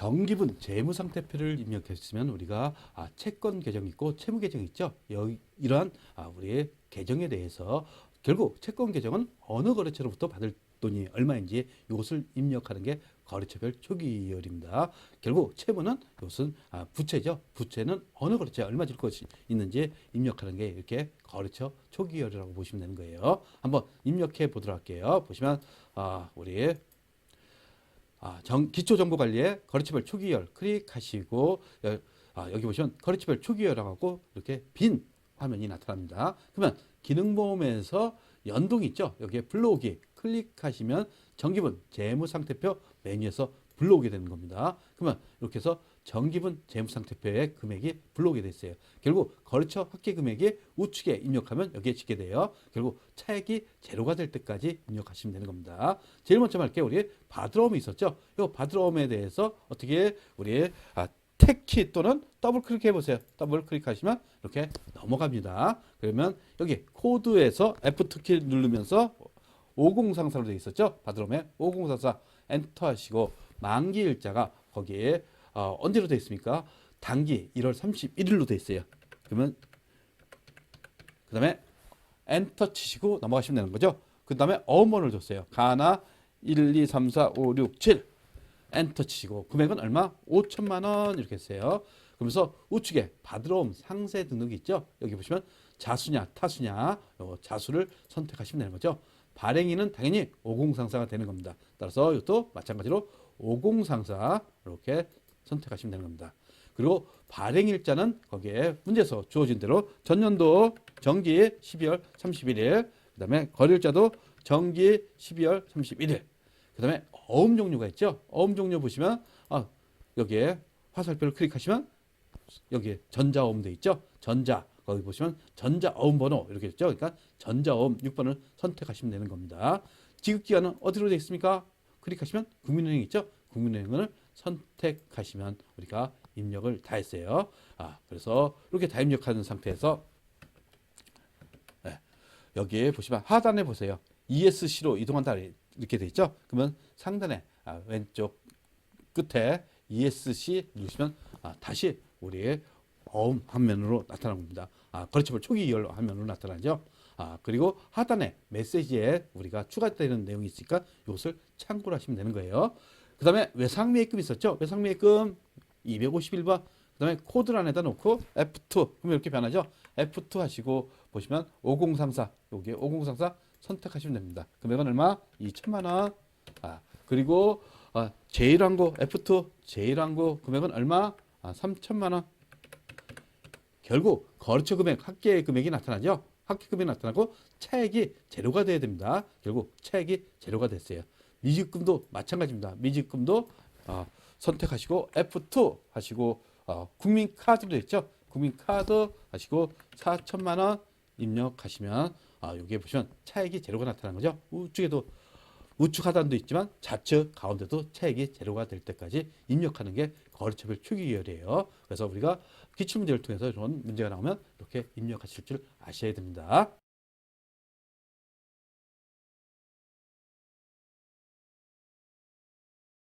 정기분 재무상태표를 입력했으면 우리가 아, 채권 계정 있고 채무 계정 있죠. 여기 이러한 아, 우리의 계정에 대해서 결국 채권 계정은 어느 거래처로부터 받을 돈이 얼마인지 이것을 입력하는 게 거래처별 초기이율입니다. 결국 채무는 이것은 아, 부채죠. 부채는 어느 거래처에 얼마 줄 것이 있는지 입력하는 게 이렇게 거래처 초기이율이라고 보시면 되는 거예요. 한번 입력해 보도록 할게요. 보시면 아, 우리 아, 정, 기초정보관리에 거래처별 초기열 클릭하시고 여, 아, 여기 보시면 거래처별 초기열하고 이렇게 빈 화면이 나타납니다. 그러면 기능보험에서 연동이 있죠. 여기에 불러오기 클릭하시면 정기분 재무상태표 메뉴에서 불러오게 되는 겁니다. 그러면 이렇게 해서 정기분 재무상태표의 금액이 불러오게 돼 있어요. 결국 거래처 합계 금액이 우측에 입력하면 여기에 찍게 돼요. 결국 차액이 제로가 될 때까지 입력하시면 되는 겁니다. 제일 먼저 할게요. 우리 바드러움이 있었죠. 이 바드러움에 대해서 어떻게 우리 아, 택키 또는 더블 클릭해 보세요. 더블 클릭하시면 이렇게 넘어갑니다. 그러면 여기 코드에서 F2키 누르면서 5034로 되어 있었죠. 바드롬에 5044 엔터 하시고 만기 일자가 거기에 어, 언제로 되어 있습니까? 단기 1월 31일로 되어 있어요. 그러면 그 다음에 엔터 치시고 넘어가시면 되는 거죠. 그 다음에 어음번호를 줬어요. 가나 1, 2, 3, 4, 5, 6, 7 엔터 치시고 금액은 얼마? 5천만 원 이렇게 했어요. 그러면서 우측에 받으러 상세 등록이 있죠. 여기 보시면 자수냐 타수냐 요 자수를 선택하시면 되는 거죠. 발행인은 당연히 50상사가 되는 겁니다. 따라서 이것도 마찬가지로 50상사 이렇게 선택하시면 되는 겁니다. 그리고 발행일자는 거기에 문제에서 주어진 대로 전년도 정기 12월 31일 그 다음에 거래일자도 정기 12월 31일 그 다음에 어음 종류가 있죠. 어음 종류 보시면 아, 여기에 화살표를 클릭하시면 여기에 전자어음 돼 있죠. 전자 거기 보시면 전자어음 번호 이렇게 있죠. 그러니까 전자어음 6번을 선택하시면 되는 겁니다. 지급기간은 어디로 되어 있습니까? 클릭하시면 국민은행 있죠. 국민은행을 선택하시면 우리가 입력을 다 했어요. 아, 그래서 이렇게 다 입력하는 상태에서 네, 여기에 보시면 하단에 보세요. ESC로 이동한다 이렇게 돼 있죠. 그러면 상단에 아, 왼쪽 끝에 ESC 누르시면 아, 다시 우리의 어음 화면으로 나타나는 겁니다. 아, 거래처별 초기 이열 화면으로 나타나죠. 아, 그리고 하단에 메시지에 우리가 추가되는 내용이 있으니까 이것을 참고를 하시면 되는 거예요. 그 다음에 외상매입금 있었죠? 외상매입금 251번. 그 다음에 코드를 안에다 놓고 F2. 그러면 이렇게 변하죠? F2 하시고 보시면 5034. 여기에 5034 선택하시면 됩니다. 금액은 얼마? 2천만 원. 아, 그리고 아, 제일 항고 F2 제일 항고 금액은 얼마? 아, 3천만 원. 결국 거래처 금액, 합계 금액이 나타나죠. 합계 금액이 나타나고 차액이 제로가 돼야 됩니다. 결국 차액이 제로가 됐어요. 미지급금도 마찬가지입니다. 미지급금도 어, 선택하시고 F2 하시고 어, 국민카드로 있죠. 국민카드 하시고 4천만 원 입력하시면 아, 여기에 보시면 차액이 제로가 나타나는 거죠. 우측에도 우측 하단도 있지만 좌측 가운데도 차액이 제로가 될 때까지 입력하는 게 거래처별 초기 계열이에요. 그래서 우리가 기출문제를 통해서 이런 문제가 나오면 이렇게 입력하실 줄 아셔야 됩니다.